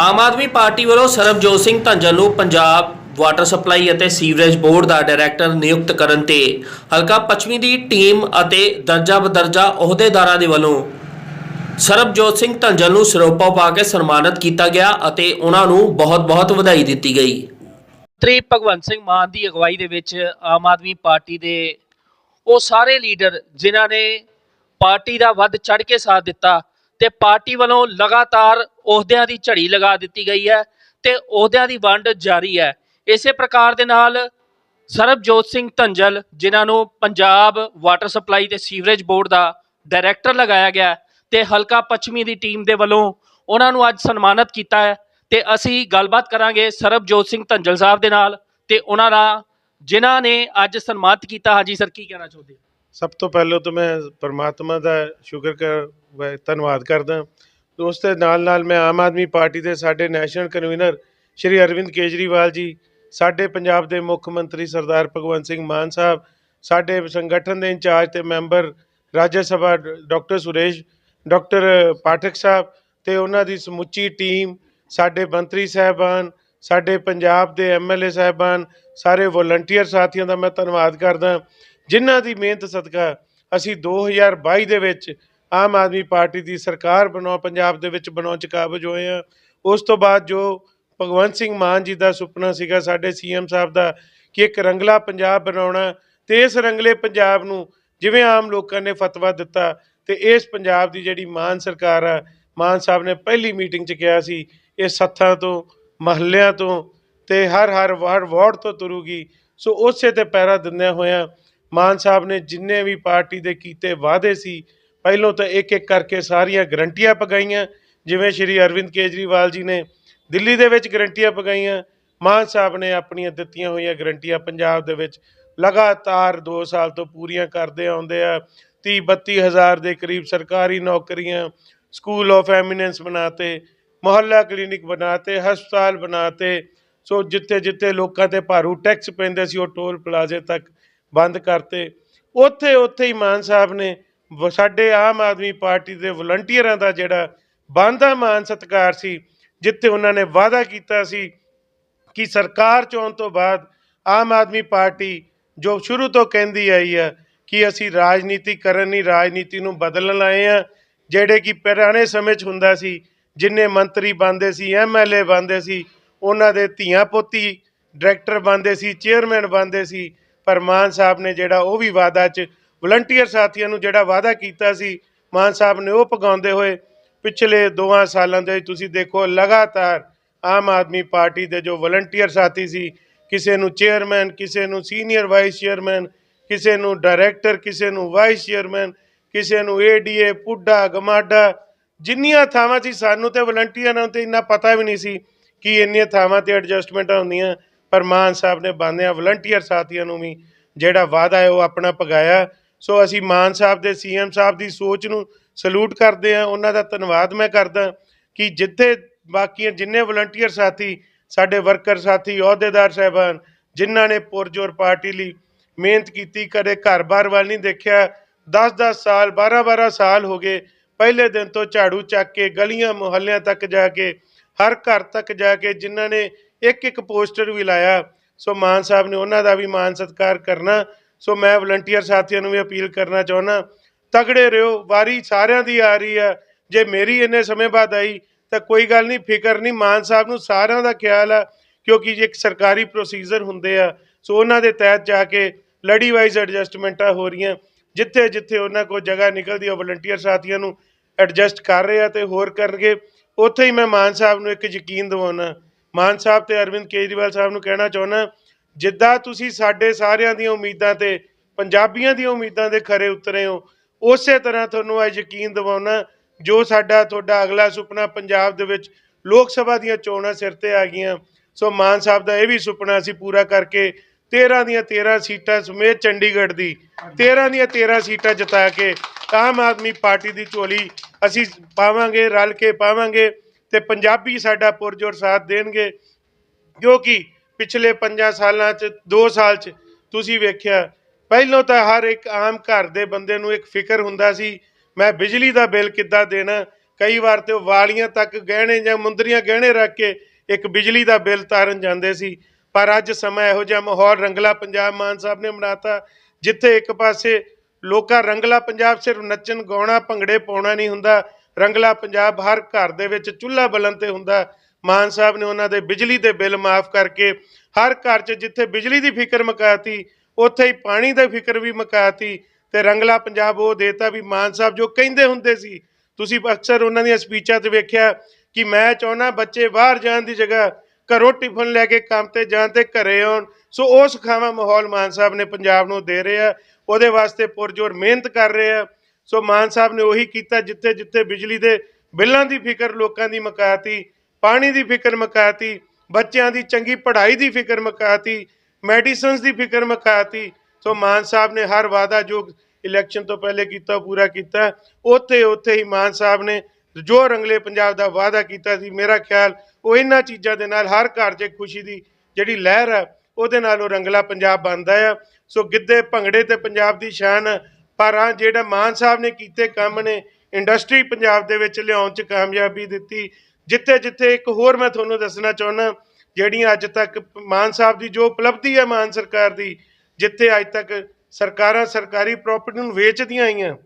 ਆਮ Aadmi party ਵੱਲੋਂ ਸਰਬਜੋਤ ਸਿੰਘ ਧੰਜਲ ਨੂੰ Punjab water supply ਅਤੇ ਸੀਵਰੇਜ ਬੋਰਡ ਦਾ ਡਾਇਰੈਕਟਰ ਨਿਯੁਕਤ ਕਰਨ ਤੇ ਹਲਕਾ ਪੱਛਮੀ ਦੀ ਟੀਮ ਅਤੇ ਦਰਜਾ ਬਦਰਜਾ ਅਹੁਦੇਦਾਰਾਂ ਦੇ ਵੱਲੋਂ ਸਰਬਜੋਤ ਸਿੰਘ ਧੰਜਲ ਨੂੰ ਸਰੋਪਾ ਪਾ ਕੇ ਸਨਮਾਨਿਤ ਕੀਤਾ ਗਿਆ ਅਤੇ ਉਹਨਾਂ ਨੂੰ ਬਹੁਤ-ਬਹੁਤ ਵਧਾਈ ਦਿੱਤੀ ਗਈ। ਮੰਤਰੀ ਭਗਵੰਤ ਸਿੰਘ ਮਾਨ ਦੀ ਅਗਵਾਈ ਦੇ ਵਿੱਚ ਆਮ ਆਦਮੀ ਪਾਰਟੀ ਦੇ ਉਹ ਸਾਰੇ ਲੀਡਰ ਜਿਨ੍ਹਾਂ ਨੇ ਪਾਰਟੀ ਦਾ ਵੱਧ ਚੜ ਕੇ ਸਾਥ ਦਿੱਤਾ ਤੇ ਪਾਰਟੀ ਵੱਲੋਂ ਲਗਾਤਾਰ ਅਹੁਦਿਆਂ ਦੀ ਝੜੀ ਲਗਾ ਦਿੱਤੀ ਗਈ ਹੈ ਤੇ ਅਹੁਦਿਆਂ ਦੀ ਵੰਡ ਜਾਰੀ ਹੈ। ਇਸੇ ਪ੍ਰਕਾਰ ਦੇ ਨਾਲ ਸਰਬਜੋਤ ਸਿੰਘ ਧੰਜਲ, ਜਿਨ੍ਹਾਂ ਨੂੰ ਪੰਜਾਬ ਵਾਟਰ ਸਪਲਾਈ ਤੇ ਸੀਵਰੇਜ ਬੋਰਡ ਦਾ ਡਾਇਰੈਕਟਰ ਲਗਾਇਆ ਗਿਆ ਹੈ ਤੇ ਹਲਕਾ ਪੱਛਮੀ ਦੀ ਟੀਮ ਦੇ ਵੱਲੋਂ ਉਹਨਾਂ ਨੂੰ ਅੱਜ ਸਨਮਾਨਿਤ ਕੀਤਾ ਹੈ ਤੇ ਅਸੀਂ ਗੱਲਬਾਤ ਕਰਾਂਗੇ ਸਰਬਜੋਤ ਸਿੰਘ ਧੰਜਲ ਸਾਹਿਬ ਦੇ ਨਾਲ ਤੇ ਉਹਨਾਂ ਦਾ, ਜਿਨ੍ਹਾਂ ਨੇ ਅੱਜ ਸਨਮਾਨਿਤ ਕੀਤਾ। ਹਾਜੀ ਸਰ, ਕੀ ਕਹਿਣਾ ਚਾਹੁੰਦੇ ਸਭ ਤੋਂ ਪਹਿਲਾਂ ਤਾਂ ਮੈਂ ਪਰਮਾਤਮਾ ਦਾ ਸ਼ੁਕਰ ਕਰ ਧੰਨਵਾਦ ਕਰਦਾ। ਉਸ ਦੇ ਨਾਲ ਨਾਲ ਮੈਂ ਆਮ ਆਦਮੀ ਪਾਰਟੀ ਦੇ ਸਾਡੇ ਨੈਸ਼ਨਲ ਕਨਵੀਨਰ ਸ਼੍ਰੀ ਅਰਵਿੰਦ ਕੇਜਰੀਵਾਲ ਜੀ, ਸਾਡੇ ਪੰਜਾਬ ਦੇ ਮੁੱਖ ਮੰਤਰੀ ਸਰਦਾਰ ਭਗਵੰਤ ਸਿੰਘ ਮਾਨ ਸਾਹਿਬ, ਸਾਡੇ ਸੰਗਠਨ ਦੇ ਇੰਚਾਰਜ ਤੇ ਮੈਂਬਰ ਰਾਜ ਸਭਾ ਡ- ਡਾਕਟਰ ਸੁਰੇਸ਼, ਡਾਕਟਰ ਪਾਠਕ ਸਾਹਿਬ ਤੇ ਉਹਨਾਂ ਦੀ ਸਮੁੱਚੀ ਟੀਮ, ਸਾਡੇ ਮੰਤਰੀ ਸਾਹਿਬਾਨ, ਸਾਡੇ ਪੰਜਾਬ ਦੇ ਐਮਐਲਏ ਸਾਹਿਬਾਨ, ਸਾਰੇ ਵੋਲੰਟੀਅਰ ਸਾਥੀਆਂ ਦਾ ਮੈਂ ਧੰਨਵਾਦ ਕਰਦਾ। ਜਿਨ੍ਹਾਂ ਦੀ ਮਿਹਨਤ ਸਦਕਾ ਅਸੀਂ 2022 ਦੇ ਵਿੱਚ ਆਮ ਆਦਮੀ ਪਾਰਟੀ ਦੀ ਸਰਕਾਰ ਬਣਾਉ, ਪੰਜਾਬ ਦੇ ਵਿੱਚ ਬਣਾਉਣ ਚ ਕਾਬਜ ਹੋਏ ਆ ਉਸ ਤੋਂ ਬਾਅਦ ਜੋ ਭਗਵੰਤ ਸਿੰਘ ਮਾਨ ਜੀ ਦਾ ਸੁਪਨਾ ਸੀਗਾ, ਸਾਡੇ ਸੀਐਮ ਸਾਹਿਬ ਦਾ, ਕਿ ਇੱਕ ਰੰਗਲਾ ਪੰਜਾਬ ਬਣਾਉਣਾ ਤੇ ਇਸ ਰੰਗਲੇ ਪੰਜਾਬ ਨੂੰ ਜਿਵੇਂ ਆਮ ਲੋਕਾਂ ਨੇ ਫਤਵਾ ਦਿੱਤਾ ਤੇ ਇਸ ਪੰਜਾਬ ਦੀ ਜਿਹੜੀ ਮਾਨ ਸਰਕਾਰ ਆ, ਮਾਨ ਸਾਹਿਬ ਨੇ ਪਹਿਲੀ ਮੀਟਿੰਗ 'ਚ ਕਿਹਾ ਸੀ, ਇਹ ਸੱਥਾਂ ਤੋਂ, ਮਹੱਲਿਆਂ ਤੋਂ ਤੇ ਹਰ ਹਰ ਵਾਰਡ ਵਾਰਡ ਤੋਂ ਤੁਰੂਗੀ। ਸੋ ਉਸੇ ਤੇ ਪੈਰਾ ਦਿੰਦਿਆਂ ਹੋਇਆਂ ਮਾਨ ਸਾਹਿਬ ਨੇ ਜਿੰਨੇ ਵੀ ਪਾਰਟੀ ਦੇ ਕੀਤੇ ਵਾਅਦੇ ਸੀ, ਪਹਿਲੋਂ ਤਾਂ ਇੱਕ ਇੱਕ ਕਰਕੇ ਸਾਰੀਆਂ ਗਰੰਟੀਆਂ ਪਗਾਈਆਂ, ਜਿਵੇਂ ਸ਼੍ਰੀ ਅਰਵਿੰਦ ਕੇਜਰੀਵਾਲ ਜੀ ਨੇ ਦਿੱਲੀ ਦੇ ਵਿੱਚ ਗਰੰਟੀਆਂ ਪਗਾਈਆਂ, ਮਾਨ ਸਾਹਿਬ ਨੇ ਆਪਣੀਆਂ ਦਿੱਤੀਆਂ ਹੋਈਆਂ ਗਰੰਟੀਆਂ ਪੰਜਾਬ ਦੇ ਵਿੱਚ, ਲਗਾਤਾਰ 2 ਸਾਲ ਤੋਂ ਪੂਰੀਆਂ ਕਰਦੇ ਆਉਂਦੇ ਆ 30 32 ਹਜ਼ਾਰ ਦੇ ਕਰੀਬ ਸਰਕਾਰੀ ਨੌਕਰੀਆਂ, school of eminence ਬਣਾਤੇ, Mohalla clinic ਬਣਾਤੇ, ਹਸਪਤਾਲ ਬਣਾਤੇ, ਸੋ ਜਿੱਥੇ ਜਿੱਥੇ ਲੋਕਾਂ ਤੇ ਭਾਰੂ ਟੈਕਸ ਪੈਂਦੇ ਸੀ, ਉਹ ਟੋਲ ਪਲਾਜ਼ੇ ਤੱਕ ਬੰਦ ਕਰਤੇ। ਉੱਥੇ ਉੱਥੇ ਹੀ ਮਾਨ ਸਾਹਿਬ ਨੇ ਵ- ਸਾਡੇ ਆਮ ਆਦਮੀ ਪਾਰਟੀ ਦੇ ਵਲੰਟੀਅਰਾਂ ਦਾ ਜਿਹੜਾ ਬੰਦਾ ਮਾਨ ਸਤਿਕਾਰ ਸੀ, ਜਿੱਥੇ ਉਹਨਾਂ ਨੇ ਵਾਅਦਾ ਕੀਤਾ ਸੀ ਕਿ ਸਰਕਾਰ ਚੋਣ ਤੋਂ ਬਾਅਦ ਆਮ ਆਦਮੀ ਪਾਰਟੀ ਜੋ ਸ਼ੁਰੂ ਤੋਂ ਕਹਿੰਦੀ ਆਈ ਆ ਕਿ ਅਸੀਂ ਰਾਜਨੀਤੀ ਕਰਨ ਨਹੀਂ, ਰਾਜਨੀਤੀ ਨੂੰ ਬਦਲਣ ਆਏ ਆ, ਜਿਹੜੇ ਕਿ ਪੁਰਾਣੇ ਸਮੇਂ 'ਚ ਹੁੰਦਾ ਸੀ, ਜਿੰਨੇ ਮੰਤਰੀ ਬਣਦੇ ਸੀ ਐਮਐਲਏ ਬਣਦੇ ਸੀ, ਉਹਨਾਂ ਦੇ ਧੀਆਂ ਪੋਤੀ, ਡਾਇਰੈਕਟਰ ਬਣਦੇ ਸੀ, ਚੇਅਰਮੈਨ ਬਣਦੇ ਸੀ ਪਰ ਮਾਨ ਸਾਹਿਬ ਨੇ ਜਿਹੜਾ ਉਹ ਵੀ ਵਾਅਦਾ 'ਚ ਵਲੰਟੀਅਰ ਸਾਥੀਆਂ ਨੂੰ ਜਿਹੜਾ ਵਾਅਦਾ ਕੀਤਾ ਸੀ, ਮਾਨ ਸਾਹਿਬ ਨੇ ਉਹ ਪਗਾਉਂਦੇ ਹੋਏ ਪਿਛਲੇ ਦੋਆਂ ਸਾਲਾਂ ਦੇ ਤੁਸੀਂ ਦੇਖੋ ਲਗਾਤਾਰ ਆਮ ਆਦਮੀ ਪਾਰਟੀ ਦੇ ਜੋ ਵਲੰਟੀਅਰ ਸਾਥੀ ਸੀ, ਕਿਸੇ ਨੂੰ ਚੇਅਰਮੈਨ ਕਿਸੇ ਨੂੰ ਸੀਨੀਅਰ ਵਾਈਸ ਚੇਅਰਮੈਨ ਕਿਸੇ ਨੂੰ ਡਾਇਰੈਕਟਰ ਕਿਸੇ ਨੂੰ ਵਾਈਸ ਚੇਅਰਮੈਨ ਕਿਸੇ ਨੂੰ ਏਡੀਏ ਪੁੱਡਾ, ਗਮਾਡਾ, ਜਿੰਨੀਆਂ ਥਾਵਾਂ ਸੀ, ਸਾਨੂੰ ਤੇ ਵਲੰਟੀਅਰਾਂ ਨੂੰ ਤੇ ਇੰਨਾ ਪਤਾ ਵੀ ਨਹੀਂ ਸੀ ਕਿ ਇੰਨੀਆਂ ਥਾਵਾਂ ਤੇ ਐਡਜਸਟਮੈਂਟਾਂ ਹੁੰਦੀਆਂ ਪਰ ਮਾਨ ਸਾਹਿਬ ਨੇ ਬੰਦਿਆਂ ਵਲੰਟੀਅਰ ਸਾਥੀਆਂ ਨੂੰ ਵੀ ਜਿਹੜਾ ਵਾਅਦਾ ਹੈ ਉਹ ਆਪਣਾ ਪਗਾਇਆ ਸੋ ਅਸੀਂ ਮਾਨ ਸਾਹਿਬ ਦੇ ਸੀਐਮ ਸਾਹਿਬ ਦੀ ਸੋਚ ਨੂੰ ਸਲੂਟ ਕਰਦੇ ਹਾਂ। ਉਹਨਾਂ ਦਾ ਧੰਨਵਾਦ ਮੈਂ ਕਰਦਾ ਕਿ ਜਿੱਥੇ ਬਾਕੀਆਂ ਜਿੰਨੇ ਵਲੰਟੀਅਰ ਸਾਥੀ, ਸਾਡੇ ਵਰਕਰ ਸਾਥੀ, ਅਹੁਦੇਦਾਰ ਸਾਹਿਬਾਨ, ਜਿਨ੍ਹਾਂ ਨੇ ਪੁਰਜੋਰ ਪਾਰਟੀ ਲਈ ਮਿਹਨਤ ਕੀਤੀ, ਕਦੇ ਘਰ-ਬਾਰ ਵੱਲ ਨਹੀਂ ਦੇਖਿਆ। 10-10 ਸਾਲ 12-12 ਸਾਲ ਹੋ ਗਏ। ਪਹਿਲੇ ਦਿਨ ਤੋਂ ਝਾੜੂ ਚੱਕ ਕੇ, ਗਲੀਆਂ ਮੁਹੱਲਿਆਂ ਤੱਕ ਜਾ ਕੇ, ਹਰ ਘਰ ਤੱਕ ਜਾ ਕੇ ਜਿਨ੍ਹਾਂ ਨੇ ਇੱਕ ਇੱਕ ਪੋਸਟਰ ਵੀ ਲਾਇਆ। ਸੋ ਮਾਨ ਸਾਹਿਬ ਨੇ ਉਹਨਾਂ ਦਾ ਵੀ ਮਾਨ ਸਤਿਕਾਰ ਕਰਨਾ। ਸੋ ਮੈਂ ਵਲੰਟੀਅਰ ਸਾਥੀਆਂ ਨੂੰ ਵੀ ਅਪੀਲ ਕਰਨਾ ਚਾਹੁੰਦਾ। ਤਗੜੇ ਰਹੋ, ਵਾਰੀ ਸਾਰਿਆਂ ਦੀ ਆ ਰਹੀ ਆ ਜੇ ਮੇਰੀ ਇੰਨੇ ਸਮੇਂ ਬਾਅਦ ਆਈ, ਤਾਂ ਕੋਈ ਗੱਲ ਨਹੀਂ, ਫਿਕਰ ਨਹੀਂ। ਮਾਨ ਸਾਹਿਬ ਨੂੰ ਸਾਰਿਆਂ ਦਾ ਖਿਆਲ ਆ, ਕਿਉਂਕਿ ਜੇ ਇੱਕ ਸਰਕਾਰੀ ਪ੍ਰੋਸੀਜਰ ਹੁੰਦੇ ਆ, ਸੋ ਉਹਨਾਂ ਦੇ ਤਹਿਤ ਜਾ ਕੇ ਲੜੀ ਵਾਈਜ਼ ਐਡਜਸਟਮੈਂਟਾਂ ਹੋ ਰਹੀਆਂ। ਜਿੱਥੇ ਜਿੱਥੇ ਉਹਨਾਂ ਕੋਲ ਜਗ੍ਹਾ ਨਿਕਲਦੀ ਉਹ ਵਲੰਟੀਅਰ ਸਾਥੀਆਂ ਨੂੰ ਐਡਜਸਟ ਕਰ ਰਹੇ ਆ ਤੇ ਹੋਰ ਕਰਨਗੇ। ਉੱਥੇ ਹੀ ਮੈਂ ਮਾਨ ਸਾਹਿਬ ਨੂੰ ਇੱਕ ਯਕੀਨ ਦਿਵਾਉਣਾ ਮਾਨ ਸਾਹਿਬ ਤੇ ਅਰਵਿੰਦ ਕੇਜਰੀਵਾਲ ਸਾਹਿਬ ਨੂੰ ਕਹਿਣਾ ਚਾਹੁੰਦਾ, ਜਿੱਦਾਂ ਤੁਸੀਂ ਸਾਡੇ ਸਾਰਿਆਂ ਦੀਆਂ ਉਮੀਦਾਂ ਤੇ ਪੰਜਾਬੀਆਂ ਦੀਆਂ ਉਮੀਦਾਂ ਦੇ ਖਰੇ ਉਤਰੇ ਹੋ, ਉਸੇ ਤਰ੍ਹਾਂ ਤੁਹਾਨੂੰ ਅੱਜ ਯਕੀਨ ਦਿਵਾਉਣਾ, ਜੋ ਸਾਡਾ ਤੁਹਾਡਾ ਅਗਲਾ ਸੁਪਨਾ ਪੰਜਾਬ ਦੇ ਵਿੱਚ ਲੋਕ ਸਭਾ ਦੀਆਂ ਚੋਣਾਂ ਸਿਰ ਤੇ ਆ ਗਈਆਂ, ਸੋ ਮਾਨ ਸਾਹਿਬ ਦਾ ਇਹ ਵੀ ਸੁਪਨਾ ਅਸੀਂ ਪੂਰਾ ਕਰਕੇ 13 ਦੀਆਂ 13 ਸੀਟਾਂ ਸਮੇਤ ਚੰਡੀਗੜ੍ਹ ਦੀ 13 ਦੀਆਂ 13 ਸੀਟਾਂ ਜਿਤਾ ਕੇ ਆਮ ਆਦਮੀ ਪਾਰਟੀ ਦੀ ਝੋਲੀ ਅਸੀਂ ਪਾਵਾਂਗੇ, ਰਲ ਕੇ ਪਾਵਾਂਗੇ। ਤੇ ਪੰਜਾਬੀ ਸਾਡਾ ਪੁਰਜੋਰ ਸਾਥ ਦੇਣਗੇ ਕਿਉਂਕਿ ਪਿਛਲੇ 5 ਸਾਲਾਂ ਚ 2 ਸਾਲ ਚ ਤੁਸੀਂ ਵੇਖਿਆ, ਪਹਿਲੋਂ ਤਾਂ ਹਰ ਇੱਕ ਆਮ ਘਰ ਦੇ ਬੰਦੇ ਨੂੰ ਇੱਕ ਫਿਕਰ ਹੁੰਦਾ ਸੀ, ਮੈਂ ਬਿਜਲੀ ਦਾ ਬਿੱਲ ਕਿੱਦਾਂ ਦੇਣਾ? ਕਈ ਵਾਰ ਤੇ ਉਹ ਵਾਲੀਆਂ ਤੱਕ ਗਹਿਣੇ ਜਾਂ ਮੁੰਦਰੀਆਂ ਗਹਿਣੇ ਰੱਖ ਕੇ ਇੱਕ ਬਿਜਲੀ ਦਾ ਬਿੱਲ ਤਾਰਨ ਜਾਂਦੇ ਸੀ, ਪਰ ਅੱਜ ਸਮਾਂ ਇਹੋ ਜਿਹਾ ਮਾਹੌਲ ਰੰਗਲਾ ਪੰਜਾਬ ਮਾਨ ਸਾਹਿਬ ਨੇ ਬਣਾਤਾ, ਜਿੱਥੇ ਇੱਕ ਪਾਸੇ ਲੋਕਾਂ ਰੰਗਲਾ ਪੰਜਾਬ ਸਿਰਫ ਨੱਚਣ, ਗਾਉਣਾ, ਭੰਗੜੇ ਪਾਉਣਾ ਨਹੀਂ ਹੁੰਦਾ ਰੰਗਲਾ ਪੰਜਾਬ ਹਰ ਘਰ ਦੇ ਵਿੱਚ ਚੁੱਲ੍ਹਾ ਬਲਨ ਤੇ ਹੁੰਦਾ ਮਾਨ ਸਾਹਿਬ ਨੇ ਉਹਨਾਂ ਦੇ ਬਿਜਲੀ ਦੇ ਬਿੱਲ ਮਾਫ ਕਰਕੇ ਹਰ ਘਰ 'ਚ ਜਿੱਥੇ ਬਿਜਲੀ ਦੀ ਫਿਕਰ ਮੁਕਾਤੀ, ਉੱਥੇ ਹੀ ਪਾਣੀ ਦੀ ਫਿਕਰ ਵੀ ਮੁਕਾਤੀ ਤੇ ਰੰਗਲਾ ਪੰਜਾਬ ਉਹ ਦੇਤਾ ਵੀ ਮਾਨ ਸਾਹਿਬ ਜੋ ਕਹਿੰਦੇ ਹੁੰਦੇ ਸੀ। ਤੁਸੀਂ ਅਕਸਰ ਉਹਨਾਂ ਦੀਆਂ ਸਪੀਚਾਂ 'ਤੇ ਵੇਖਿਆ ਕਿ ਮੈਂ ਚਾਹੁੰਦਾ ਬੱਚੇ ਬਾਹਰ ਜਾਣ ਦੀ ਜਗ੍ਹਾ ਘਰੋਂ ਟਿਫਨ ਲੈ ਕੇ ਕੰਮ ਤੇ ਜਾਣ ਤੇ ਘਰੇ ਆਉਣ। ਸੋ ਉਹ ਸੁਖਾਵਾਂ ਮਾਹੌਲ ਮਾਨ ਸਾਹਿਬ ਨੇ ਪੰਜਾਬ ਨੂੰ ਦੇ ਰਹੇ। ਆ ਉਹਦੇ ਵਾਸਤੇ ਪੁਰਜੋਰ ਮਿਹਨਤ ਕਰ ਰਹੇ। ਆ ਸੋ ਮਾਨ ਸਾਹਿਬ ਨੇ ਉਹੀ ਕੀਤਾ ਜਿੱਥੇ ਜਿੱਥੇ ਬਿਜਲੀ ਦੇ ਬਿੱਲਾਂ ਦੀ ਫਿਕਰ ਲੋਕਾਂ ਦੀ ਮਕਾਤੀ, ਪਾਣੀ ਦੀ ਫਿਕਰ ਮਕਾਤੀ, ਬੱਚਿਆਂ ਦੀ ਚੰਗੀ ਪੜ੍ਹਾਈ ਦੀ ਫਿਕਰ ਮੁਕਾਤੀ, ਮੈਡੀਸਨਸ ਦੀ ਫਿਕਰ ਮੁਕਾਤੀ, ਸੋ ਮਾਨ ਸਾਹਿਬ ਨੇ ਹਰ ਵਾਅਦਾ ਜੋ ਇਲੈਕਸ਼ਨ ਤੋਂ ਪਹਿਲੇ ਕੀਤਾ, ਉਹ ਪੂਰਾ ਕੀਤਾ। ਉੱਥੇ ਉੱਥੇ ਹੀ ਮਾਨ ਸਾਹਿਬ ਨੇ ਜੋ ਰੰਗਲੇ ਪੰਜਾਬ ਦਾ ਵਾਅਦਾ ਕੀਤਾ ਸੀ, ਮੇਰਾ ਖਿਆਲ ਉਹ ਇਹਨਾਂ ਚੀਜ਼ਾਂ ਦੇ ਨਾਲ ਹਰ ਘਰ 'ਚ ਖੁਸ਼ੀ ਦੀ ਜਿਹੜੀ ਲਹਿਰ ਹੈ ਉਹਦੇ ਨਾਲ ਉਹ ਰੰਗਲਾ ਪੰਜਾਬ ਬਣਦਾ ਆ। ਸੋ ਗਿੱਧੇ ਭੰਗੜੇ ਤੇ ਪੰਜਾਬ ਦੀ ਸ਼ਾਨ ਪਰ ਆ ਜਿਹੜਾ ਮਾਨ ਸਾਹਿਬ ਨੇ ਕੀਤੇ ਕੰਮ ਨੇ, ਇੰਡਸਟਰੀ ਪੰਜਾਬ ਦੇ ਵਿੱਚ ਲਿਆਉਣ 'ਚ ਕਾਮਯਾਬੀ ਦਿੱਤੀ। ਜਿੱਥੇ ਜਿੱਥੇ ਇੱਕ ਹੋਰ ਮੈਂ ਤੁਹਾਨੂੰ ਦੱਸਣਾ ਚਾਹੁੰਦਾ, ਜਿਹੜੀਆਂ ਅੱਜ ਤੱਕ ਮਾਨ ਸਾਹਿਬ ਦੀ ਜੋ ਉਪਲਬਧੀ ਹੈ ਮਾਨ ਸਰਕਾਰ ਦੀ, ਜਿੱਥੇ ਅੱਜ ਤੱਕ ਸਰਕਾਰਾਂ ਸਰਕਾਰੀ ਪ੍ਰਾਪਰਟੀ ਨੂੰ ਵੇਚਦੀਆਂ ਆਈਆਂ।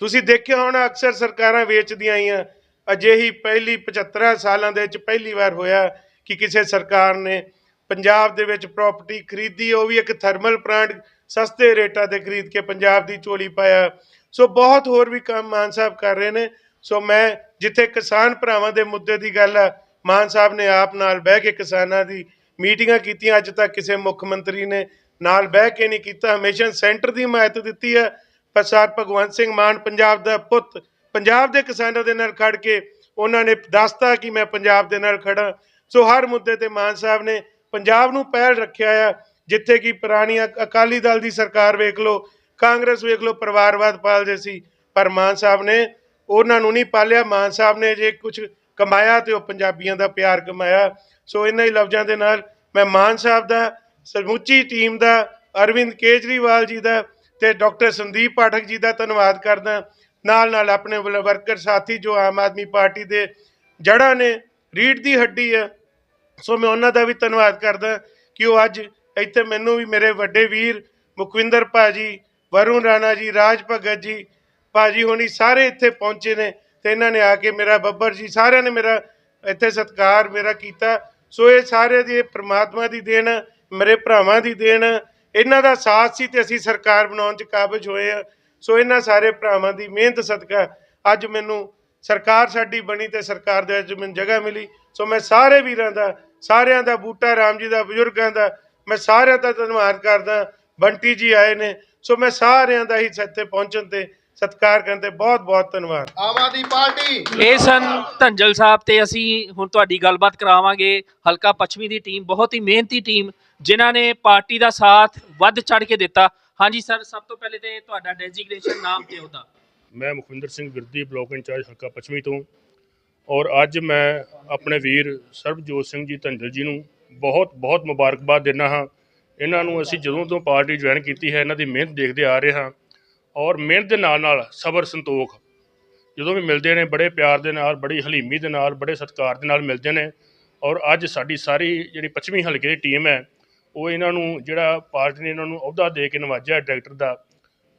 ਤੁਸੀਂ ਦੇਖਿਆ ਹੋਣਾ, ਅਕਸਰ ਸਰਕਾਰਾਂ ਵੇਚਦੀਆਂ ਆਈਆਂ। ਅਜਿਹੀ ਪਹਿਲੀ 75 ਸਾਲਾਂ ਦੇ ਵਿੱਚ ਪਹਿਲੀ ਵਾਰ ਹੋਇਆ ਕਿ ਕਿਸੇ ਸਰਕਾਰ ਨੇ ਪੰਜਾਬ ਦੇ ਵਿੱਚ ਪ੍ਰਾਪਰਟੀ ਖਰੀਦੀ, ਉਹ ਵੀ ਇੱਕ ਥਰਮਲ ਪਲਾਂਟ ਸਸਤੇ ਰੇਟਾਂ ਤੇ ਖਰੀਦ ਕੇ ਪੰਜਾਬ ਦੀ ਝੋਲੀ ਪਾਇਆ। ਸੋ ਬਹੁਤ ਹੋਰ ਵੀ ਕੰਮ ਮਾਨ ਸਾਹਿਬ ਕਰ ਰਹੇ ਨੇ। ਸੋ ਮੈਂ ਜਿੱਥੇ ਕਿਸਾਨ ਭਰਾਵਾਂ ਦੇ ਮੁੱਦੇ ਦੀ ਗੱਲ ਆ, ਮਾਨ ਸਾਹਿਬ ਨੇ ਆਪ ਨਾਲ ਬਹਿ ਕੇ ਕਿਸਾਨਾਂ ਦੀ ਮੀਟਿੰਗਾਂ ਕੀਤੀਆਂ। ਅੱਜ ਤੱਕ ਕਿਸੇ ਮੁੱਖ ਮੰਤਰੀ ਨੇ ਨਾਲ ਬਹਿ ਕੇ ਨਹੀਂ ਕੀਤਾ। ਹਮੇਸ਼ਾ ਸੈਂਟਰ ਦੀ ਹਮਾਇਤ ਦਿੱਤੀ ਹੈ ਪਰ ਸਰ ਭਗਵੰਤ ਸਿੰਘ ਮਾਨ ਪੰਜਾਬ ਦਾ ਪੁੱਤ, ਪੰਜਾਬ ਦੇ ਕਿਸਾਨਾਂ ਦੇ ਨਾਲ ਖੜ ਕੇ ਉਹਨਾਂ ਨੇ ਦੱਸਤਾ ਕਿ ਮੈਂ ਪੰਜਾਬ ਦੇ ਨਾਲ ਖੜਾ। ਸੋ ਹਰ ਮੁੱਦੇ ਤੇ ਮਾਨ ਸਾਹਿਬ ਨੇ ਪੰਜਾਬ ਨੂੰ ਪਹਿਲ ਰੱਖਿਆ ਆ। ਜਿੱਥੇ ਕਿ ਪੁਰਾਣੀਆਂ ਅਕਾਲੀ ਦਲ ਦੀ ਸਰਕਾਰ ਵੇਖ ਲਓ, ਕਾਂਗਰਸ ਵੇਖ ਲਓ, ਪਰਿਵਾਰਵਾਦ ਪਾਲਦੇ ਸੀ, ਪਰ ਮਾਨ ਸਾਹਿਬ ਨੇ ਉਹਨਾਂ ਨੂੰ ਨਹੀਂ ਪਾਲਿਆ। ਮਾਨ ਸਾਹਿਬ ਨੇ ਜੇ ਕੁਝ ਕਮਾਇਆ ਤੇ ਉਹ ਪੰਜਾਬੀਆਂ ਦਾ ਪਿਆਰ ਕਮਾਇਆ। ਸੋ ਇਹਨਾਂ ਹੀ ਲਫ਼ਜ਼ਾਂ ਦੇ ਨਾਲ ਮੈਂ ਮਾਨ ਸਾਹਿਬ ਦਾ, ਸਮੁੱਚੀ ਟੀਮ ਦਾ, ਅਰਵਿੰਦ ਕੇਜਰੀਵਾਲ ਜੀ ਦਾ ਤੇ ਡਾਕਟਰ ਸੰਦੀਪ ਪਾਠਕ ਜੀ ਦਾ ਧੰਨਵਾਦ ਕਰਦਾ। ਨਾਲ ਨਾਲ ਆਪਣੇ ਵਰਕਰ ਸਾਥੀ ਜੋ ਆਮ ਆਦਮੀ ਪਾਰਟੀ ਦੇ ਜੜ੍ਹਾਂ ਨੇ ਰੀੜ ਦੀ ਹੱਡੀ ਹੈ, ਸੋ ਮੈਂ ਉਹਨਾਂ ਦਾ ਵੀ ਧੰਨਵਾਦ ਕਰਦਾ ਕਿ ਉਹ ਅੱਜ ਇੱਥੇ ਮੈਨੂੰ ਵੀ ਮੇਰੇ ਵੱਡੇ ਵੀਰ ਮੁਖਵਿੰਦਰ ਭਾਜੀ ਵਰੁਣ ਰਾਣਾ ਜੀ ਰਾਜ ਭਗਤ ਜੀ ਭਾਜੀ ਹੋਣੀ ਸਾਰੇ ਇੱਥੇ ਪਹੁੰਚੇ ਨੇ ਤੇ ਇਹਨਾਂ ਨੇ ਆ ਕੇ ਮੇਰਾ ਬੱਬਰ ਜੀ ਸਾਰਿਆਂ ਨੇ ਮੇਰਾ ਇੱਥੇ ਸਤਿਕਾਰ ਮੇਰਾ ਕੀਤਾ ਸੋ ਇਹ ਸਾਰੇ ਦੀ ਪ੍ਰਮਾਤਮਾ ਦੀ ਦੇਣ ਆ, ਮੇਰੇ ਭਰਾਵਾਂ ਦੀ ਦੇਣ ਆ। ਇਹਨਾਂ ਦਾ ਸਾਥ ਸੀ ਤੇ ਅਸੀਂ ਸਰਕਾਰ ਬਣਾਉਣ 'ਚ ਕਾਬਜ ਹੋਏ ਆ ਸੋ ਇਹਨਾਂ ਸਾਰੇ ਭਰਾਵਾਂ ਦੀ ਮਿਹਨਤ ਸਦਕਾ ਅੱਜ ਮੈਨੂੰ ਸਰਕਾਰ ਸਾਡੀ ਬਣੀ ਤੇ ਸਰਕਾਰ ਦੇ ਵਿੱਚ ਮੈਨੂੰ ਜਗ੍ਹਾ ਮਿਲੀ ਸੋ ਮੈਂ ਸਾਰੇ ਵੀਰਾਂ ਦਾ ਸਾਰਿਆਂ ਦਾ ਬੂਟਾ ਰਾਮ ਜੀ ਦਾ ਬਜ਼ੁਰਗਾਂ ਦਾ ਮੈਂ ਸਾਰਿਆਂ ਦਾ ਧੰਨਵਾਦ ਕਰਦਾ। ਬੰਟੀ ਜੀ ਆਏ ਨੇ। ਸੋ ਮੈਂ ਸਾਰਿਆਂ ਦਾ ਹੀ ਇੱਥੇ ਪਹੁੰਚਣ ਤੇ ਸਤਿਕਾਰ ਕਰਨ ਤੇ ਬਹੁਤ ਬਹੁਤ ਧੰਨਵਾਦ। ਆਮ ਆਦਮੀ ਪਾਰਟੀ। ਇਹ ਸਨ ਧੰਜਲ ਸਾਹਿਬ ਤੇ ਅਸੀਂ ਹੁਣ ਤੁਹਾਡੀ ਗੱਲਬਾਤ ਕਰਾਵਾਂਗੇ। ਹਲਕਾ ਪੱਛਮੀ ਦੀ ਟੀਮ ਬਹੁਤ ਹੀ ਮਿਹਨਤੀ ਟੀਮ ਜਿਨ੍ਹਾਂ ਨੇ ਪਾਰਟੀ ਦਾ ਸਾਥ ਵੱਧ ਚੜ ਕੇ ਦਿੱਤਾ। ਹਾਂਜੀ ਸਰ ਸਭ ਤੋਂ ਪਹਿਲੇ ਤੇ ਤੁਹਾਡਾ ਡੈਜ਼ਿਗਨੇਸ਼ਨ ਨਾਮ ਤੇ ਉਹਦਾ। ਮੈਂ ਮੁਖਵਿੰਦਰ ਸਿੰਘ ਵਿਰਦੀ ਬਲਾਕ ਇੰਚਾਰਜ ਹਲਕਾ ਪੱਛਮੀ ਤੋਂ। ਔਰ ਅੱਜ ਮੈਂ ਆਪਣੇ ਵੀਰ ਸਰਬਜੋਤ ਸਿੰਘ ਜੀ ਧੰਜਲ ਜੀ ਨੂੰ ਬਹੁਤ ਬਹੁਤ ਮੁਬਾਰਕਬਾਦ ਦਿੰਦਾ ਹਾਂ। ਇਹਨਾਂ ਨੂੰ ਅਸੀਂ ਜਦੋਂ ਤੋਂ ਪਾਰਟੀ ਜੁਆਇਨ ਕੀਤੀ ਹੈ, ਇਹਨਾਂ ਦੀ ਮਿਹਨਤ ਦੇਖਦੇ ਆ ਰਹੇ ਹਾਂ ਔਰ ਮਿਹਨਤ ਦੇ ਨਾਲ ਨਾਲ ਸਬਰ ਸੰਤੋਖ। ਜਦੋਂ ਵੀ ਮਿਲਦੇ ਨੇ, ਬੜੇ ਪਿਆਰ ਦੇ ਨਾਲ, ਬੜੀ ਹਲੀਮੀ ਦੇ ਨਾਲ, ਬੜੇ ਸਤਿਕਾਰ ਦੇ ਨਾਲ ਮਿਲਦੇ ਨੇ ਔਰ ਅੱਜ ਸਾਡੀ ਸਾਰੀ ਜਿਹੜੀ ਪੱਛਮੀ ਹਲਕੇ ਦੀ ਟੀਮ ਹੈ, ਉਹ ਇਹਨਾਂ ਨੂੰ ਜਿਹੜਾ ਪਾਰਟੀ ਨੇ ਇਹਨਾਂ ਨੂੰ ਅਹੁਦਾ ਦੇ ਕੇ ਨਵਾਜਿਆ ਡਾਇਰੈਕਟਰ ਦਾ,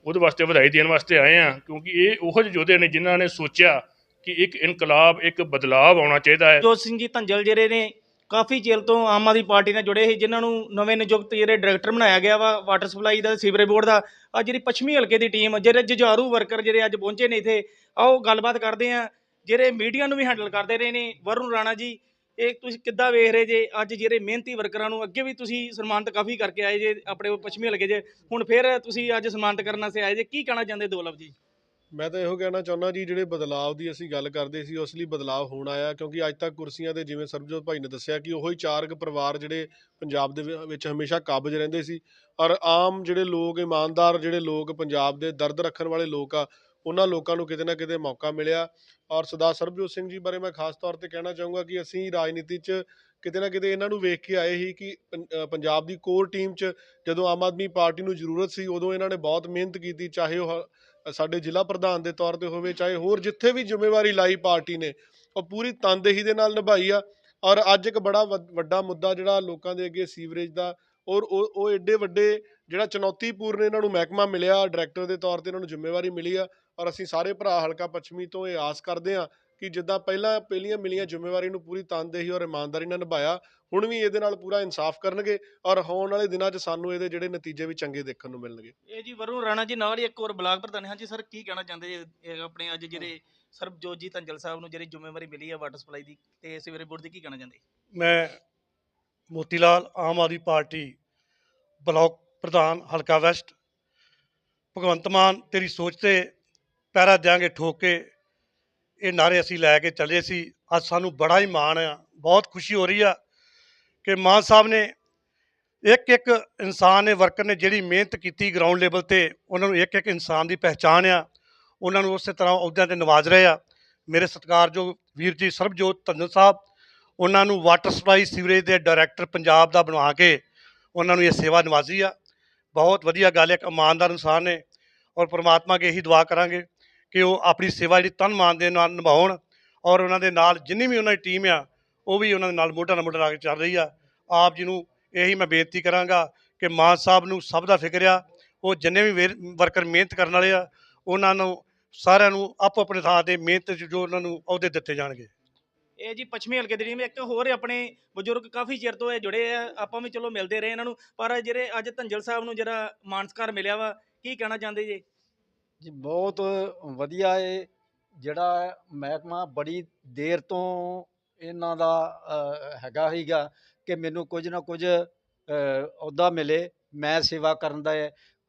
ਉਹਦੇ ਵਾਸਤੇ ਵਧਾਈ ਦੇਣ ਵਾਸਤੇ ਆਏ ਆ ਕਿਉਂਕਿ ਇਹ ਉਹੋ ਜਿਹੇ ਯੋਧੇ ਨੇ ਜਿਨ੍ਹਾਂ ਨੇ ਸੋਚਿਆ ਕਿ ਇੱਕ ਇਨਕਲਾਬ, ਇੱਕ ਬਦਲਾਵ ਆਉਣਾ ਚਾਹੀਦਾ ਹੈ। ਜੋਤ ਸਿੰਘ ਜੀ, ਧੰਜਲ ਜਿਹੜੇ ਨੇ ਕਾਫੀ ਚਿਰ ਤੋਂ ਆਮ ਆਦਮੀ ਪਾਰਟੀ ਨਾਲ ਜੁੜੇ ਸੀ, ਜਿਨ੍ਹਾਂ ਨੂੰ ਨਵੇਂ ਨਿਯੁਕਤ ਜਿਹੜੇ ਡਾਇਰੈਕਟਰ ਬਣਾਇਆ ਗਿਆ ਵਾ, ਵਾਟਰ ਸਪਲਾਈ ਦਾ, ਸੀਵਰੇਜ ਬੋਰਡ ਦਾ ਆ ਜਿਹੜੀ ਪੱਛਮੀ ਹਲਕੇ ਦੀ ਟੀਮ ਜਿਹੜੇ ਜੁਝਾਰੂ ਵਰਕਰ ਜਿਹੜੇ ਅੱਜ ਪਹੁੰਚੇ ਨੇ ਇੱਥੇ ਆਓ ਗੱਲਬਾਤ ਕਰਦੇ ਆ, ਜਿਹੜੇ ਮੀਡੀਆ ਨੂੰ ਵੀ ਹੈਂਡਲ ਕਰਦੇ ਰਹੇ ਨੇ, ਵਰੁਣ ਰਾਣਾ ਜੀ, ਇਹ ਤੁਸੀਂ ਕਿੱਦਾਂ ਵੇਖ ਰਹੇ ਜੇ, ਅੱਜ ਜਿਹੜੇ ਮਿਹਨਤੀ ਵਰਕਰਾਂ ਨੂੰ, ਅੱਗੇ ਵੀ ਤੁਸੀਂ ਸਨਮਾਨਿਤ ਕਾਫੀ ਕਰਕੇ ਆਏ ਜੇ, ਆਪਣੇ ਪੱਛਮੀ ਹਲਕੇ 'ਚ, ਹੁਣ ਫਿਰ ਤੁਸੀਂ ਅੱਜ ਸਨਮਾਨਿਤ ਕਰਨ ਵਾਸਤੇ ਆਏ ਜੇ, ਕੀ ਕਹਿਣਾ ਚਾਹੁੰਦੇ ਦੋ ਜੀ? ਮੈਂ ਤਾਂ ਇਹੋ ਕਹਿਣਾ ਚਾਹੁੰਦਾ ਜੀ, ਜਿਹੜੇ ਬਦਲਾਅ ਦੀ ਅਸੀਂ ਗੱਲ ਕਰਦੇ ਸੀ, ਉਸ ਲਈ ਬਦਲਾਅ ਹੋਣ ਆਇਆ, ਕਿਉਂਕਿ ਅੱਜ ਤੱਕ ਕੁਰਸੀਆਂ ਦੇ ਜਿਵੇਂ ਸਰਬਜੋਤ ਭਾਈ ਨੇ ਦੱਸਿਆ ਕਿ ਉਹੀ ਚਾਰ ਕੁ ਪਰਿਵਾਰ ਜਿਹੜੇ ਪੰਜਾਬ ਦੇ ਵਿ- ਵਿੱਚ ਹਮੇਸ਼ਾ ਕਾਬਜ ਰਹਿੰਦੇ ਸੀ ਔਰ ਆਮ ਜਿਹੜੇ ਲੋਕ, ਇਮਾਨਦਾਰ ਜਿਹੜੇ ਲੋਕ ਪੰਜਾਬ ਦੇ ਦਰਦ ਰੱਖਣ ਵਾਲੇ ਲੋਕ ਆ, ਉਹਨਾਂ ਲੋਕਾਂ ਨੂੰ ਕਿਤੇ ਨਾ ਕਿਤੇ ਮੌਕਾ ਮਿਲਿਆ ਔਰ ਸਰਦਾਰ ਸਰਬਜੋਤ ਸਿੰਘ ਜੀ ਬਾਰੇ ਮੈਂ ਖਾਸ ਤੌਰ ਤੇ ਕਹਿਣਾ ਚਾਹੂੰਗਾ ਕਿ ਅਸੀਂ ਰਾਜਨੀਤੀ 'ਚ ਕਿਤੇ ਨਾ ਕਿਤੇ ਇਹਨਾਂ ਨੂੰ ਵੇਖ ਕੇ ਆਏ ਸੀ ਕਿ ਪੰ- ਪੰਜਾਬ ਦੀ ਕੋਰ ਟੀਮ 'ਚ ਜਦੋਂ ਆਮ ਆਦਮੀ ਪਾਰਟੀ ਨੂੰ ਜ਼ਰੂਰਤ ਸੀ, ਉਦੋਂ ਇਹਨਾਂ ਨੇ ਬਹੁਤ ਮਿਹਨਤ ਕੀਤੀ, ਚਾਹੇ ਉਹ ਸਾਡੇ ਜ਼ਿਲ੍ਹਾ ਪ੍ਰਧਾਨ ਦੇ ਤੌਰ ਤੇ ਹੋਵੇ, ਚਾਹੇ ਹੋਰ ਜਿੱਥੇ ਵੀ ਜ਼ਿੰਮੇਵਾਰੀ ਲਾਈ ਪਾਰਟੀ ਨੇ, ਉਹ ਪੂਰੀ ਤਨਦੇਹੀ ਦੇ ਨਾਲ ਨਿਭਾਈ ਆ। ਔਰ ਅੱਜ ਇੱਕ ਬੜਾ ਵੱਡ- ਵੱਡਾ ਮੁੱਦਾ ਜਿਹੜਾ ਲੋਕਾਂ ਦੇ ਅੱਗੇ ਸੀਵਰੇਜ ਦਾ ਔਰ ਉਹ ਉਹ ਐਡੇ ਵੱਡੇ ਜਿਹੜਾ ਚੁਣੌਤੀਪੂਰਨ ਇਹਨਾਂ ਨੂੰ ਮਹਿਕਮਾ ਮਿਲਿਆ, ਡਾਇਰੈਕਟਰ ਦੇ ਤੌਰ ਤੇ ਇਹਨਾਂ ਨੂੰ ਜ਼ਿੰਮੇਵਾਰੀ ਮਿਲੀ ਆ। ਔਰ ਅਸੀਂ ਸਾਰੇ ਭਰਾ ਹਲਕਾ ਪੱਛਮੀ ਤੋਂ ਇਹ ਆਸ ਕਰਦੇ ਆ ਕਿ ਜਿੱਦਾਂ ਪਹਿਲਾਂ ਪਹਿਲੀਆਂ ਮਿਲੀਆਂ ਜ਼ਿੰਮੇਵਾਰੀ ਨੂੰ ਪੂਰੀ ਤਨਦੇਹੀ ਔਰ ਇਮਾਨਦਾਰੀ ਨਾਲ ਨਿਭਾਇਆ ਹੁਣ ਵੀ ਇਹਦੇ ਨਾਲ ਪੂਰਾ ਇਨਸਾਫ ਕਰਨਗੇ ਔਰ ਆਉਣ ਵਾਲੇ ਦਿਨਾਂ 'ਚ ਸਾਨੂੰ ਇਹਦੇ ਜਿਹੜੇ ਨਤੀਜੇ ਵੀ ਚੰਗੇ ਦੇਖਣ ਨੂੰ ਮਿਲਣਗੇ। ਇਹ ਜੀ ਵਰੁਣ ਰਾਣਾ ਜੀ ਨਾਲ ਹੀ ਇੱਕ ਹੋਰ ਬਲਾਕ ਪ੍ਰਧਾਨ ਹਾਂਜੀ ਸਰ ਕੀ ਕਹਿਣਾ ਚਾਹੁੰਦੇ ਜੀ ਆਪਣੇ ਅੱਜ ਜਿਹੜੇ ਸਰਬਜੋਤ ਜੀ ਧੰਜਲ ਸਾਹਿਬ ਨੂੰ ਜਿਹੜੀ ਜ਼ਿੰਮੇਵਾਰੀ ਮਿਲੀ ਹੈ ਵਾਟਰ ਸਪਲਾਈ ਦੀ ਤੇ ਸੀਵਰੇਜ ਬੋਰਡ ਦੀ ਕੀ ਕਹਿਣਾ ਚਾਹੁੰਦੇ? ਮੈਂ ਮੋਤੀ ਲਾਲ ਆਮ ਆਦਮੀ ਪਾਰਟੀ ਬਲਾਕ ਪ੍ਰਧਾਨ ਹਲਕਾ ਵੈਸਟ ਭਗਵੰਤ ਮਾਨ ਤੇਰੀ ਸੋਚ ਤੇ ਪੈਰਾ ਦਿਆਂਗੇ ਠੋਕ ਕੇ ਇਹ ਨਾਰੇ ਅਸੀਂ ਲੈ ਕੇ ਚੱਲੇ ਸੀ। ਅੱਜ ਸਾਨੂੰ ਬੜਾ ਹੀ ਮਾਣ ਆ, ਬਹੁਤ ਖੁਸ਼ੀ ਹੋ ਰਹੀ ਆ ਕਿ ਮਾਨ ਸਾਹਿਬ ਨੇ ਇੱਕ ਇੱਕ ਇਨਸਾਨ ਨੇ, ਵਰਕਰ ਨੇ ਜਿਹੜੀ ਮਿਹਨਤ ਕੀਤੀ ਗਰਾਊਂਡ ਲੈਵਲ ਤੇ, ਉਹਨਾਂ ਨੂੰ ਇੱਕ ਇੱਕ ਇਨਸਾਨ ਦੀ ਪਹਿਚਾਣ ਆ। ਉਹਨਾਂ ਨੂੰ ਉਸੇ ਤਰ੍ਹਾਂ ਅਹੁਦਿਆਂ ਤੇ ਨਵਾਜ ਰਹੇ ਆ। ਮੇਰੇ ਸਤਿਕਾਰਯੋਗ ਵੀਰ ਜੀ ਸਰਬਜੋਤ ਧੰਦਲ ਸਾਹਿਬ, ਉਹਨਾਂ ਨੂੰ ਵਾਟਰ ਸਪਲਾਈ ਸੀਵਰੇਜ ਦੇ ਡਾਇਰੈਕਟਰ ਪੰਜਾਬ ਦਾ ਬਣਾ ਕੇ ਉਹਨਾਂ ਨੂੰ ਇਹ ਸੇਵਾ ਨਿਵਾਜੀ ਆ। ਬਹੁਤ ਵਧੀਆ ਗੱਲ ਹੈ ਇੱਕ ਇਮਾਨਦਾਰ ਇਨਸਾਨ ਨੇ ਔਰ ਪ੍ਰਮਾਤਮਾ ਅੱਗੇ ਇਹੀ ਦੁਆ ਕਰਾਂਗੇ। ਕਿ ਉਹ ਆਪਣੀ ਸੇਵਾ ਜਿਹੜੀ ਤਨ ਮਾਨ ਦੇ ਨਾਲ ਨਿਭਾਉਣ ਔਰ ਉਹਨਾਂ ਦੇ ਨਾਲ ਜਿੰਨੀ ਵੀ ਉਹਨਾਂ ਦੀ ਟੀਮ ਆ, ਉਹ ਵੀ ਉਹਨਾਂ ਦੇ ਨਾਲ ਮੋਢਾ ਨਾਲ ਮੋਢਾ ਲਾ ਕੇ ਚੱਲ ਰਹੀ ਆ। ਆਪ ਜੀ ਨੂੰ ਇਹੀ ਮੈਂ ਬੇਨਤੀ ਕਰਾਂਗਾ ਕਿ ਮਾਨ ਸਾਹਿਬ ਨੂੰ ਸਭ ਦਾ ਫਿਕਰ ਆ, ਉਹ ਜਿੰਨੇ ਵੀ ਵਰਕਰ ਮਿਹਨਤ ਕਰਨ ਵਾਲੇ ਆ, ਉਹਨਾਂ ਨੂੰ ਸਾਰਿਆਂ ਨੂੰ ਆਪੋ ਆਪਣੇ ਥਾਂ ਤੇ ਮਿਹਨਤ 'ਚ ਜੋ ਉਹਨਾਂ ਨੂੰ ਅਹੁਦੇ ਦਿੱਤੇ ਜਾਣਗੇ। ਇਹ ਜੀ ਪੱਛਮੀ ਹਲਕੇ ਦੀ ਟੀਮ ਇੱਕ ਹੋਰ ਆਪਣੇ ਬਜ਼ੁਰਗ ਕਾਫੀ ਚਿਰ ਤੋਂ ਇਹ ਜੁੜੇ ਆ, ਆਪਾਂ ਵੀ ਚਲੋ ਮਿਲਦੇ ਰਹੇ ਇਹਨਾਂ ਨੂੰ, ਪਰ ਜਿਹੜੇ ਅੱਜ ਧੰਜਲ ਸਾਹਿਬ ਨੂੰ ਜਿਹੜਾ ਮਾਨਸਕਾਰ ਮਿਲਿਆ ਵਾ, ਕੀ ਕਹਿਣਾ ਚਾਹੁੰਦੇ ਜੀ? ਜੀ, ਬਹੁਤ ਵਧੀਆ ਏ। ਜਿਹੜਾ ਮਹਿਕਮਾ ਬੜੀ ਦੇਰ ਤੋਂ ਇਹਨਾਂ ਦਾ ਹੈਗਾ ਹੀਗਾ ਕਿ ਮੈਨੂੰ ਕੁਝ ਨਾ ਕੁਝ ਅਹੁਦਾ ਮਿਲੇ, ਮੈਂ ਸੇਵਾ ਕਰਨ ਦਾ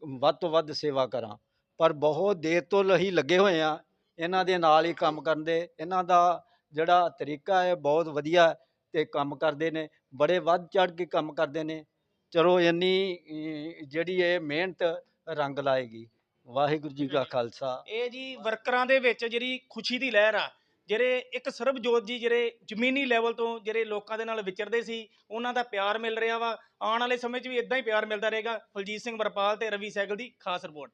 ਵੱਧ ਤੋਂ ਵੱਧ ਸੇਵਾ ਕਰਾਂ। ਪਰ ਬਹੁਤ ਦੇਰ ਤੋਂ ਹੀ ਲੱਗੇ ਹੋਏ ਆ, ਇਹਨਾਂ ਦੇ ਨਾਲ ਹੀ ਕੰਮ ਕਰਨ ਦੇ। ਇਹਨਾਂ ਦਾ ਜਿਹੜਾ ਤਰੀਕਾ ਹੈ ਬਹੁਤ ਵਧੀਆ ਤੇ ਕੰਮ ਕਰਦੇ ਨੇ, ਬੜੇ ਵੱਧ ਚੜ ਕੇ ਕੰਮ ਕਰਦੇ ਨੇ। ਚਲੋ, ਇੰਨੀ ਜਿਹੜੀ ਇਹ ਮਿਹਨਤ ਰੰਗ ਲਾਏਗੀ। ਵਾਹਿਗੁਰੂ ਜੀ ਕਾ ਖਾਲਸਾ। ਇਹ ਜੀ ਵਰਕਰਾਂ ਦੇ ਵਿੱਚ ਜਿਹੜੀ ਖੁਸ਼ੀ ਦੀ ਲਹਿਰ ਆ, ਜਿਹੜੇ ਇੱਕ ਸਰਬਜੋਤ ਜੀ ਜਿਹੜੇ ਜ਼ਮੀਨੀ ਲੈਵਲ ਤੋਂ ਜਿਹੜੇ ਲੋਕਾਂ ਦੇ ਨਾਲ ਵਿਚਰਦੇ ਸੀ, ਉਹਨਾਂ ਦਾ ਪਿਆਰ ਮਿਲ ਰਿਹਾ ਵਾ। ਆਉਣ ਵਾਲੇ ਸਮੇਂ 'ਚ ਵੀ ਇਦਾਂ ਹੀ ਪਿਆਰ ਮਿਲਦਾ ਰਹੇਗਾ। ਫਲਜੀਤ ਸਿੰਘ ਵਰਪਾਲ ਤੇ ਰਵੀ ਸੈਗਲ ਦੀ ਖਾਸ ਰਿਪੋਰਟ।